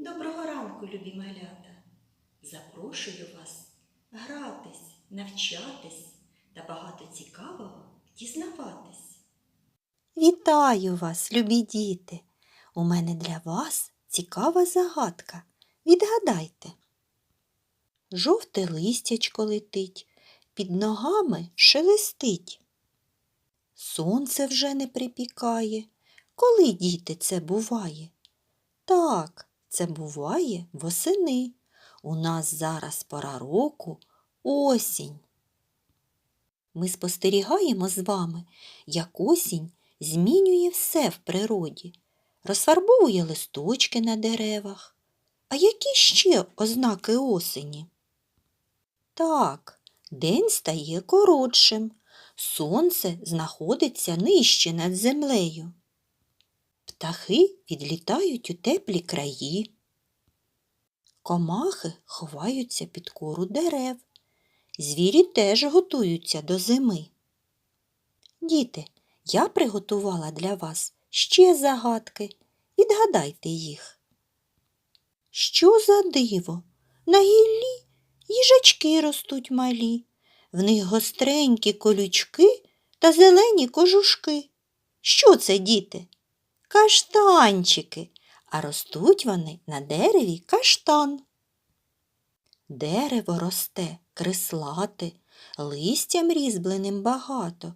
Доброго ранку, любі малята! Запрошую вас гратись, навчатись та багато цікавого дізнаватись. Вітаю вас, любі діти! У мене для вас цікава загадка. Відгадайте. Жовте листячко летить, під ногами шелестить. Сонце вже не припікає. Коли, діти, це буває? Так, це буває восени. У нас зараз пора року осінь. Ми спостерігаємо з вами, як осінь змінює все в природі, розфарбовує листочки на деревах. А які ще ознаки осені? Так, день стає коротшим, сонце знаходиться нижче над землею. Птахи відлітають у теплі краї. Комахи ховаються під кору дерев. Звірі теж готуються до зими. Діти, я приготувала для вас ще загадки. Відгадайте їх. Що за диво? На гіллі їжачки ростуть малі, в них гостренькі колючки та зелені кожушки. Що це, діти? Каштанчики, а ростуть вони на дереві каштан. Дерево росте крислате, листям різьбленим багато.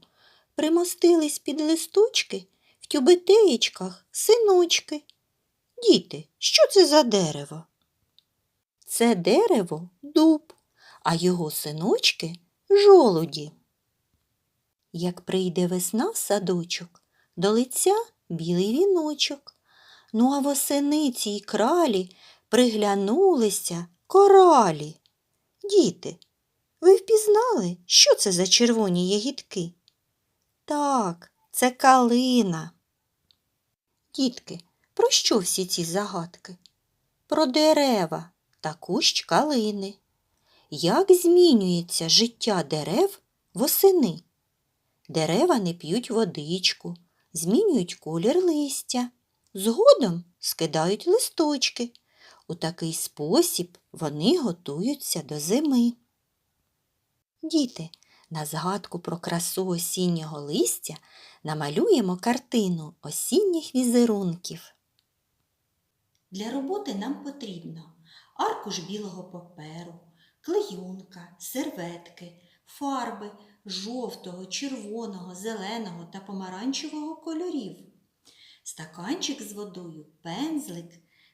Примостились під листочки в тюбетеєчках синочки. Діти, що це за дерево? Це дерево дуб, а його синочки жолуді. Як прийде весна в садочок, до лиця білий віночок. Ну а восени цій кралі приглянулися коралі. Діти, ви впізнали, що це за червоні ягідки? Так, це калина. Дітки, про що всі ці загадки? Про дерева та кущ калини. Як змінюється життя дерев восени? Дерева не п'ють водичку, змінюють колір листя, згодом скидають листочки. У такий спосіб вони готуються до зими. Діти, на згадку про красу осіннього листя намалюємо картину осінніх візерунків. Для роботи нам потрібно аркуш білого паперу, клеюнка, серветки, фарби жовтого, червоного, зеленого та помаранчевого кольорів, стаканчик з водою, пензлик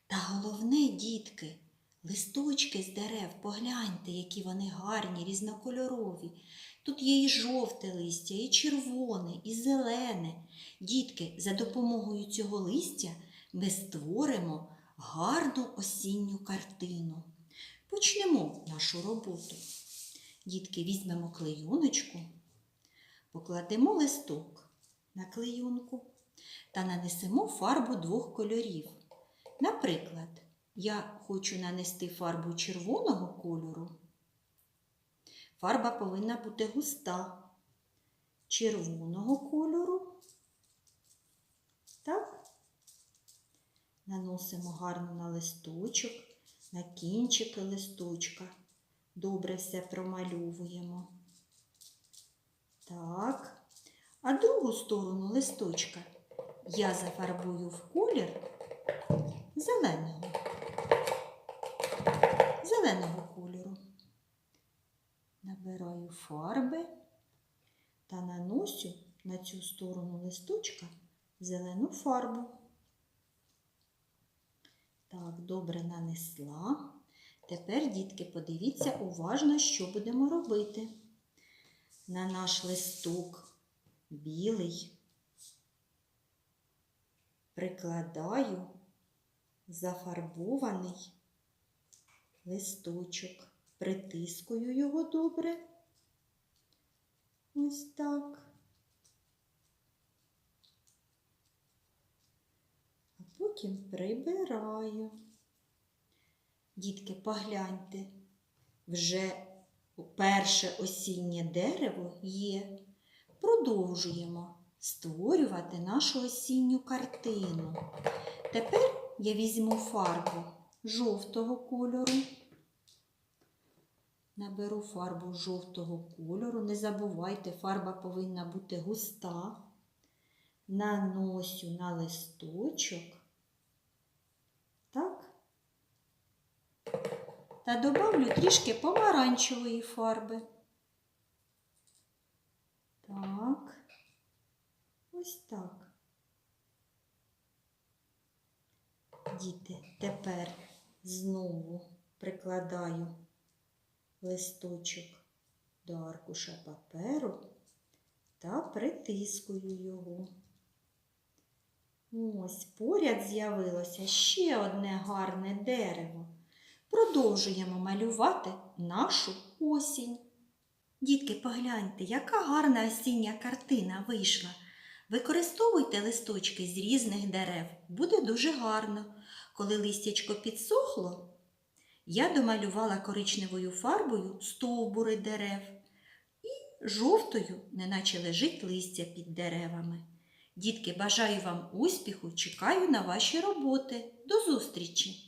та головне, дітки, листочки з дерев, погляньте, які вони гарні, різнокольорові. Тут є і жовте листя, і червоне, і зелене. Дітки, за допомогою цього листя ми створимо гарну осінню картину. Почнемо нашу роботу. Дітки, візьмемо клеюночку, покладемо листок на клеюнку та нанесемо фарбу двох кольорів. Наприклад, я хочу нанести фарбу червоного кольору. Фарба повинна бути густа, червоного кольору. Так? Наносимо гарно на листочок, на кінчики листочка. Добре все промальовуємо. Так. А другу сторону листочка я зафарбую в колір зеленого. Зеленого кольору. Набираю фарби та наношу на цю сторону листочка зелену фарбу. Так, добре нанесла. Тепер, дітки, подивіться уважно, що будемо робити. На наш листок білий прикладаю зафарбований листочок, притискую його добре. Ось так. А потім прибираю. Дітки, погляньте, вже перше осіннє дерево є. Продовжуємо створювати нашу осінню картину. Тепер я візьму фарбу жовтого кольору. Наберу фарбу жовтого кольору. Не забувайте, фарба повинна бути густа. Наносю на листочок. Так. Та добавлю трішки помаранчевої фарби. Так. Ось так. Діти, тепер знову прикладаю листочок до аркуша паперу та притискую його. Ось поряд з'явилося ще одне гарне дерево. Продовжуємо малювати нашу осінь. Дітки, погляньте, яка гарна осіння картина вийшла. Використовуйте листочки з різних дерев. Буде дуже гарно. Коли листячко підсохло, я домалювала коричневою фарбою стовбури дерев і жовтою, неначе лежить листя під деревами. Дітки, бажаю вам успіху, чекаю на ваші роботи. До зустрічі!